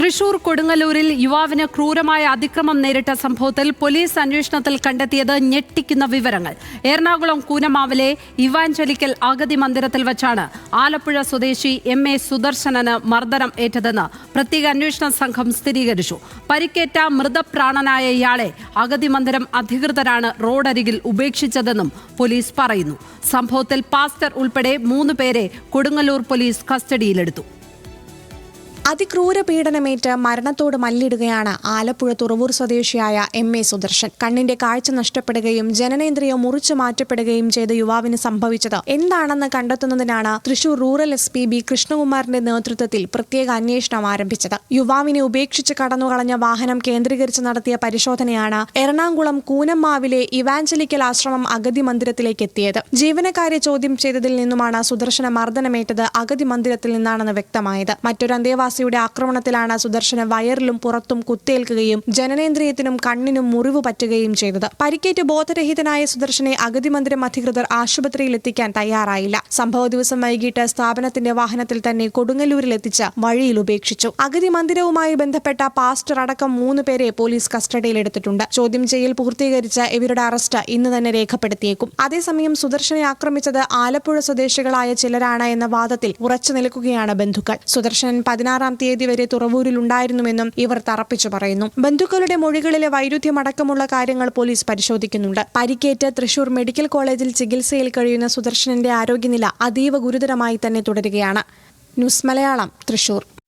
തൃശൂർ കൊടുങ്ങല്ലൂരിൽ യുവാവിന് ക്രൂരമായ അതിക്രമം നേരിട്ട സംഭവത്തിൽ പോലീസ് അന്വേഷണത്തിൽ കണ്ടെത്തിയത് ഞെട്ടിക്കുന്ന വിവരങ്ങൾ. എറണാകുളം കൂനമാവിലെ ഇവാഞ്ചലിക്കൽ അഗതി മന്ദിരത്തിൽ വച്ചാണ് ആലപ്പുഴ സ്വദേശി എം എ സുദർശനന് മർദ്ദനം ഏറ്റതെന്ന് പ്രത്യേക അന്വേഷണ സംഘം സ്ഥിരീകരിച്ചു. പരിക്കേറ്റ മൃതപ്രാണനായ ഇയാളെ അഗതി മന്ദിരം അധികൃതരാണ് റോഡരികിൽ ഉപേക്ഷിച്ചതെന്നും പോലീസ് പറയുന്നു. സംഭവത്തിൽ പാസ്റ്റർ ഉൾപ്പെടെ മൂന്ന് പേരെ കൊടുങ്ങല്ലൂർ പോലീസ് കസ്റ്റഡിയിലെടുത്തു. അതിക്രൂര പീഡനമേറ്റ് മരണത്തോട് മല്ലിടുകയാണ് ആലപ്പുഴ തുറവൂർ സ്വദേശിയായ എം എ സുദർശൻ. കണ്ണിന്റെ കാഴ്ച നഷ്ടപ്പെടുകയും ജനനേന്ദ്രിയം മുറിച്ചു മാറ്റപ്പെടുകയും ചെയ്ത യുവാവിന് സംഭവിച്ചത് എന്താണെന്ന് കണ്ടെത്തുന്നതിനാണ് Thrissur rural S P B കൃഷ്ണകുമാറിന്റെ നേതൃത്വത്തിൽ പ്രത്യേക അന്വേഷണം ആരംഭിച്ചത്. യുവാവിനെ ഉപേക്ഷിച്ച് കടന്നുകളഞ്ഞ വാഹനം കേന്ദ്രീകരിച്ച് നടത്തിയ പരിശോധനയാണ് എറണാകുളം കൂനമ്മാവിലെ ഇവാഞ്ചലിക്കൽ ആശ്രമം അഗതി മന്ദിരത്തിലേക്ക് എത്തിയത്. ജീവനക്കാരെ ചോദ്യം ചെയ്തതിൽ നിന്നുമാണ് സുദർശന മർദ്ദനമേറ്റത് അഗതി മന്ദിരത്തിൽ നിന്നാണെന്ന് വ്യക്തമായത്. മറ്റൊരു അന്തേവാസിയുടെ ആക്രമണത്തിലാണ് സുദർശന വയറിലും പുറത്തും കുത്തേൽക്കുകയും ജനനേന്ദ്രിയത്തിനും കണ്ണിനും മുറിവ് പറ്റുകയും ചെയ്തത്. പരിക്കേറ്റ് ബോധരഹിതനായ സുദർശനെ അഗതി മന്ദിരം അധികൃതർ ആശുപത്രിയിൽ എത്തിക്കാൻ തയ്യാറായില്ല. സംഭവ ദിവസം വൈകിട്ട് സ്ഥാപനത്തിന്റെ വാഹനത്തിൽ തന്നെ കൊടുങ്ങല്ലൂരിൽ എത്തിച്ച് വഴിയിൽ ഉപേക്ഷിച്ചു. അഗതി മന്ദിരവുമായി ബന്ധപ്പെട്ട പാസ്റ്റർ അടക്കം മൂന്ന് പേരെ പോലീസ് കസ്റ്റഡിയിലെടുത്തിട്ടുണ്ട് ചോദ്യം ചെയ്യൽ പൂർത്തീകരിച്ച ഇവരുടെ അറസ്റ്റ് ഇന്ന് തന്നെ രേഖപ്പെടുത്തിയേക്കും. അതേസമയം സുദർശനെ ആക്രമിച്ചത് ആലപ്പുഴ സ്വദേശികളായ ചിലരാണ് എന്ന വാദത്തിൽ ഉറച്ചു നിൽക്കുകയാണ് ബന്ധുക്കൾ. സുദർശൻ പതിനാറാം തീയതി വരെ തുറവൂരിലുണ്ടായിരുന്നുവെന്നും ഇവർ തറപ്പിച്ചു പറയുന്നു. ബന്ധുക്കളുടെ മൊഴികളിലെ വൈരുദ്ധ്യമടക്കമുള്ള കാര്യങ്ങൾ പോലീസ് പരിശോധിക്കുന്നുണ്ട്. പരിക്കേറ്റ് തൃശൂർ മെഡിക്കൽ കോളേജിൽ ചികിത്സയിൽ കഴിയുന്ന സുദർശനന്റെ ആരോഗ്യനില അതീവ ഗുരുതരമായി തന്നെ തുടരുകയാണ്. ന്യൂസ് മലയാളം തൃശൂർ.